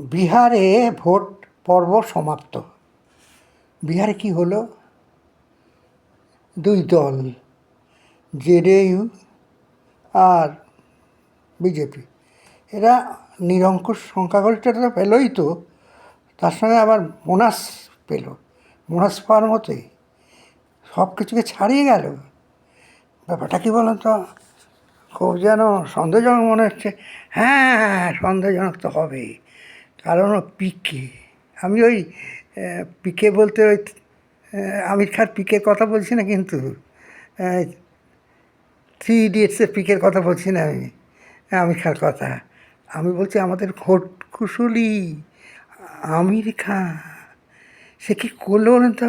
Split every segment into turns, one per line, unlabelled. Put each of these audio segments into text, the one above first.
বিহারে ভোট পর্ব সমাপ্ত। বিহারে কি হলো? দুই দল, জেডিইউ আর বিজেপি। এরা নিরঙ্কুশ সংখ্যাগরিষ্ঠতা তো পেলই তো, তার সঙ্গে আবার মোনাস পেল। মোনাস পাওয়ার মতোই। সব কিছুকে ছাড়িয়ে গেল। ব্যাপারটা কি বলুন তো? খুব যেন সন্দেহজনক মনে হচ্ছে। হ্যাঁ সন্দেহজনক তো হবেই। কারণ পিকে আমি ওই পিকে বলতে ওই আমির খান পিকের কথা বলছি না কিন্তু থ্রি ইডিয়েটসের পিকের কথা বলছি না আমি আমির খান কথা। আমি বলছি আমাদের ঘোট কুশলী, আমির খান সে কি করল বলুন তো?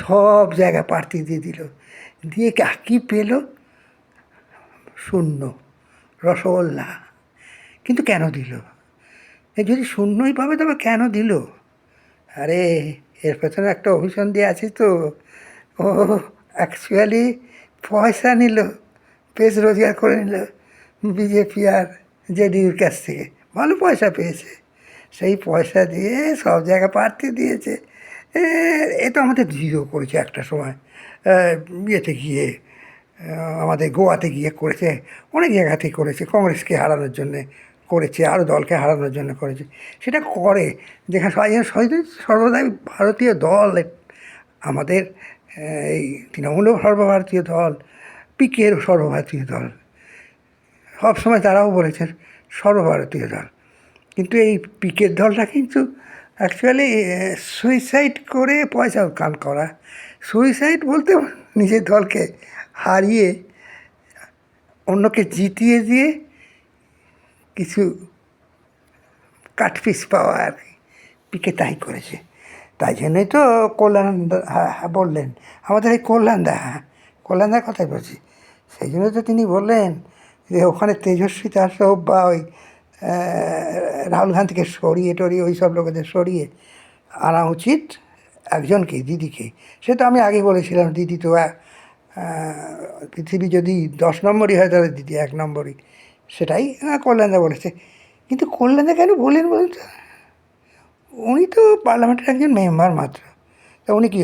সব জায়গায় প্রার্থী দিয়ে দিল। দিয়ে কি পেল? শূন্য, রসগোল্লা। কিন্তু কেন দিল? যদি শূন্যই পাবে তবে কেন দিল? আরে এর পেছনে একটা অভিশন দিয়ে আছে তো। ও অ্যাকচুয়ালি পয়সা নিল বেশ রোজগার করে নিল বিজেপি আর জেডিইউর কাছ থেকে। ভালো পয়সা পেয়েছে। সেই পয়সা দিয়ে সব জায়গায় প্রার্থী দিয়েছে। এ, তো আমাদের জিরো করেছে একটা সময়। ইয়েতে গিয়ে আমাদের গোয়াতে গিয়ে করেছে অনেক জায়গাতেই করেছে কংগ্রেসকে হারানোর জন্যে। করেছে আরও দলকে হারানোর জন্য করেছে। সেটা করে, যেখানে সর্বদাই ভারতীয় দল। আমাদের এই তৃণমূলও সর্বভারতীয় দল, পিকের সর্বভারতীয় দল। সবসময় তারাও বলেছেন, সর্বভারতীয় দল। কিন্তু এই পিকের দলটা কিন্তু অ্যাকচুয়ালি সুইসাইড করে পয়সা কান করা। সুইসাইড বলতে নিজের দলকে হারিয়ে অন্যকে জিতিয়ে দিয়ে কিছু কাঠপিস পাওয়া আর কি, পিকে তাই করেছে। তাই জন্যই তো কল্যাণ হ্যাঁ হ্যাঁ বললেন। আমাদের এই কল্যাণদা হ্যাঁ কল্যাণদার কথাই বলছি। সেই জন্য তো তিনি বললেন যে ওখানে তেজস্বী সব বা ওই রাহুল গান্ধীকে সরিয়ে টরিয়ে ওই সব লোকেদের সরিয়ে আনা উচিত একজনকে, দিদিকে। সে তো আমি আগে বলেছিলাম, দিদি তো পৃথিবী যদি দশ নম্বরই হয় তাহলে দিদি এক নম্বরই। সেটাই কল্যাণদা বলেছে। কিন্তু কল্যাণদা কেন বলেন বলুন তো? উনি তো পার্লামেন্টের একজন মেম্বার মাত্র। তা উনি কি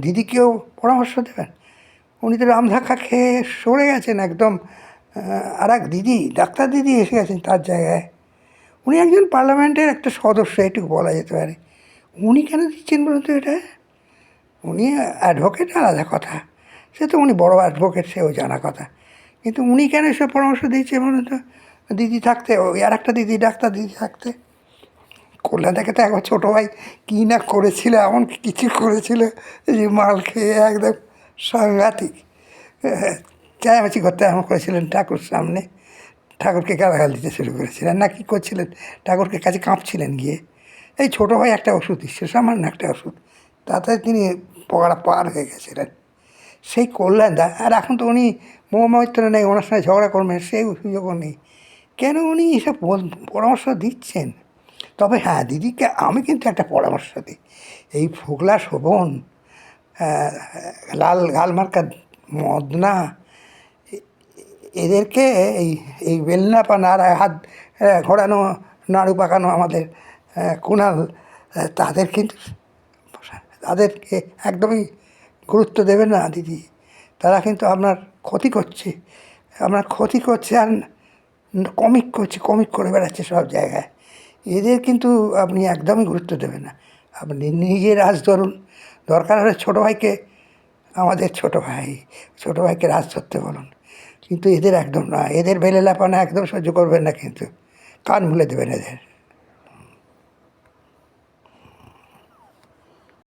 দিদিকেও পরামর্শ দেবেন? উনি তো রামধাক্কা খেয়ে সরে গেছেন একদম আর এক দিদি, ডাক্তার দিদি এসে গেছেন তার জায়গায়। উনি একজন পার্লামেন্টের একটা সদস্য, এটুকু বলা যেতে পারে। উনি কেন দিচ্ছেন বলুন তো এটা? উনি অ্যাডভোকেট আলাদা কথা। সে তো উনি বড় অ্যাডভোকেট সেও জানা কথা। কিন্তু উনি কেন এসব পরামর্শ দিচ্ছে বলুন তো দিদি থাকতে ওই আর একটা দিদি, ডাক্তার দিদি থাকতে। কল্যাণদাকে তো একবার ছোটো ভাই, কী না করেছিল, এমন কিছু করেছিল? যে মাল খেয়ে একদম সাংঘাতিক। চায়ামাচি করতে এমন করেছিলেন ঠাকুর সামনে। ঠাকুরকে গালাগাল দিতে শুরু করেছিলেন। না, কী করছিলেন? ঠাকুরকে কাছে কাঁপছিলেন গিয়ে। এই ছোটো ভাই একটা ওষুধ দিচ্ছে, সামান্য একটা ওষুধ। তাতে তিনি পড়া পার হয়ে গেছিলেন। সেই কল্যাণদা আর এখন তো উনি মোহাম্মদ নেই, ওনার সঙ্গে ঝগড়া করবেন, সেই সুযোগও নেই। কেন উনি এসব পরামর্শ দিচ্ছেন? তবে হ্যাঁ দিদিকে আমি কিন্তু একটা পরামর্শ দিই। এই ফোগলা শোভন লাল গালমার্কা মদনা এদেরকে এই এই বেলনা পানা আর হাত ঘোরানো নাড়ু পাকানো আমাদের কুণাল তাদের কিন্তু, তাদেরকে একদমই গুরুত্ব দেবে না দিদি। তারা কিন্তু আপনার ক্ষতি করছে। আপনার ক্ষতি করছে আর কমিক করছে, কমিক করে বেড়াচ্ছে সব জায়গায়। এদের কিন্তু আপনি একদমই গুরুত্ব দেবেন না। আপনি নিজে রাজ ধরুন, দরকার হলে ছোটো ভাইকে, আমাদের ছোট ভাই, ছোটো ভাইকে রাজ ধরতে বলুন। কিন্তু এদের একদম না, এদের বেলে বেলেলাপানা একদম সহ্য করবেন না কিন্তু। কান ভুলে দেবেন এদের।